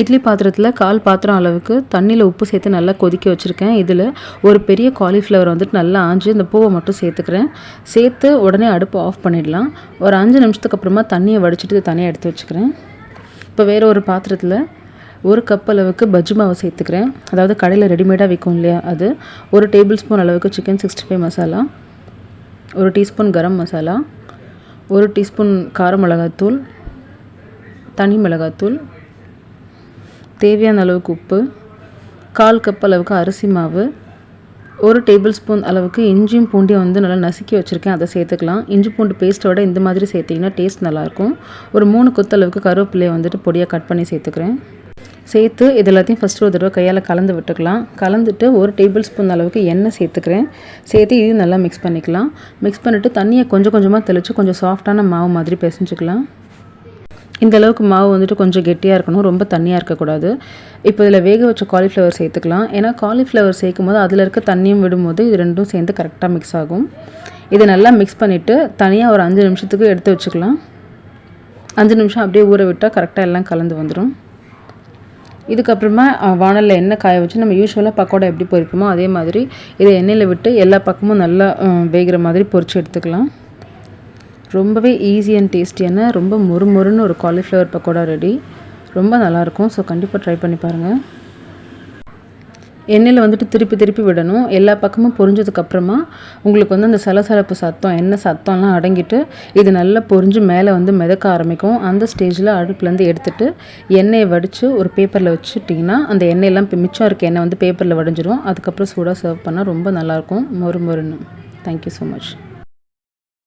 இட்லி பாத்திரத்தில் கால் பாத்திரம் அளவுக்கு தண்ணியில் உப்பு சேர்த்து நல்லா கொதிக்க வச்சுருக்கேன். இதில் ஒரு பெரிய காலிஃப்ளவர் வந்துட்டு நல்லா ஆஞ்சு இந்த பூவை மட்டும் சேர்த்துக்கிறேன். சேர்த்து உடனே அடுப்பு ஆஃப் பண்ணிடலாம். ஒரு அஞ்சு நிமிஷத்துக்கு அப்புறமா தண்ணியை வடிச்சிட்டு தனியாக எடுத்து வச்சுக்கிறேன். இப்போ வேறு ஒரு பாத்திரத்தில் ஒரு கப் அளவுக்கு பஜ்ஜி மாவு சேர்த்துக்கிறேன். அதாவது கடையில் ரெடிமேடாக விற்கும் இல்லையா அது. ஒரு டேபிள் ஸ்பூன் அளவுக்கு சிக்கன் சிக்ஸ்டி ஃபைவ் மசாலா ஒரு டீஸ்பூன் கரம் மசாலா ஒரு டீஸ்பூன் கார மிளகாத்தூள் தனி மிளகாத்தூள் தேவையான அளவுக்கு உப்பு கால் கப் அளவுக்கு அரிசி மாவு ஒரு டேபிள் ஸ்பூன் அளவுக்கு இஞ்சியும் பூண்டியும் வந்து நல்லா நசுக்கி வச்சுருக்கேன். அதை சேர்த்துக்கலாம். இஞ்சி பூண்டு பேஸ்ட்டோட இந்த மாதிரி சேர்த்திங்கன்னா டேஸ்ட் நல்லாயிருக்கும். ஒரு மூணு கொத்தளவுக்கு கருவேப்பிலையை வந்துட்டு பொடியாக கட் பண்ணி சேர்த்துக்கிறேன். சேர்த்து இது எல்லாத்தையும் ஃபஸ்ட்டு ஒரு தடவை கையால் கலந்து விட்டுக்கலாம். கலந்துட்டு ஒரு டேபிள் ஸ்பூன் அளவுக்கு எண்ணெய் சேர்த்துக்கிறேன். சேர்த்து இது நல்லா மிக்ஸ் பண்ணிக்கலாம். மிக்ஸ் பண்ணிவிட்டு தண்ணியை கொஞ்சம் கொஞ்சமாக தெளித்து கொஞ்சம் சாஃப்டான மாவு மாதிரி பிசைஞ்சிக்கலாம். இந்த அளவுக்கு மாவு வந்துட்டு கொஞ்சம் கெட்டியாக இருக்கணும் ரொம்ப தண்ணியாக இருக்கக்கூடாது. இப்போ இதில் வேக வச்ச காலிஃப்ளவர் சேர்த்துக்கலாம். ஏன்னா காலிஃப்ளவர் சேர்க்கும் போது அதில் இருக்க தண்ணியும் விடும்போது இது ரெண்டும் சேர்ந்து கரெக்டாக மிக்ஸ் ஆகும். இதை நல்லா மிக்ஸ் பண்ணிவிட்டு தனியாக ஒரு அஞ்சு நிமிஷத்துக்கு எடுத்து வச்சுக்கலாம். அஞ்சு நிமிஷம் அப்படியே ஊற விட்டால் கரெக்டாக எல்லாம் கலந்து வந்துடும் இதுக்கப்புறமா வானலில் எண்ணெய் காய வச்சு நம்ம யூஸ்வலாக பக்கோடா எப்படி பொரிப்போமோ அதே மாதிரி இதை எண்ணெயில் விட்டு எல்லா பக்கமும் நல்லா வேகிற மாதிரி பொரித்து எடுத்துக்கலாம். ரொம்பவே ஈஸி அண்ட் டேஸ்டியான ரொம்ப மொறுமொறுன்னு ஒரு காலிஃப்ளவர் பக்கோடா ரெடி ரொம்ப நல்லாயிருக்கும். ஸோ கண்டிப்பாக ட்ரை பண்ணி பாருங்கள் எண்ணெயில் வந்துட்டு திருப்பி திருப்பி விடணும். எல்லா பக்கமும் பொரிஞ்சதுக்கப்புறமா உங்களுக்கு வந்து அந்த சலசலப்பு சத்தம் எண்ணெய் சத்தம்லாம் அடங்கிட்டு இது நல்லா பொரிஞ்சு மேலே வந்து மிதக்க ஆரம்பிக்கும். அந்த ஸ்டேஜில் அடுப்புலேருந்து எடுத்துட்டு எண்ணெயை வடித்து ஒரு பேப்பரில் வச்சுட்டிங்கன்னா அந்த எண்ணெயெல்லாம் மிச்சம் இருக்க எண்ணெய் வந்து பேப்பரில் வடிஞ்சிடும் அதுக்கப்புறம் சூடாக சர்வ் பண்ணால் ரொம்ப நல்லாயிருக்கும். மொறு மொறுன்னு தேங்க்யூ ஸோ மச்